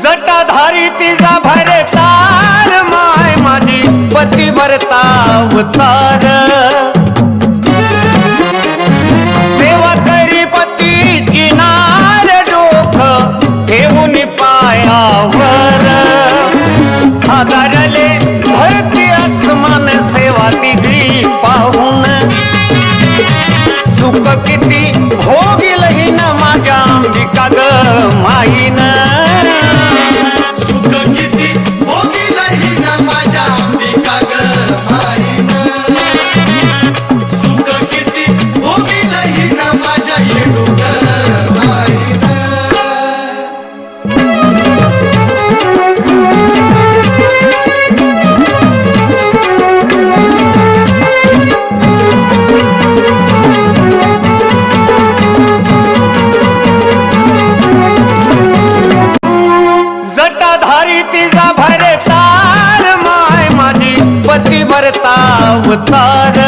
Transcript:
जटाधारी तिचा भरे तार माय माझी पती भरता अवतार सेवा करी पती नार डोक ठेवून पायावर. आधारले धरती आसमान सेवा तिची पाहून. सुख किती भोगिल तिचा भरतार माय माझी पती अवतार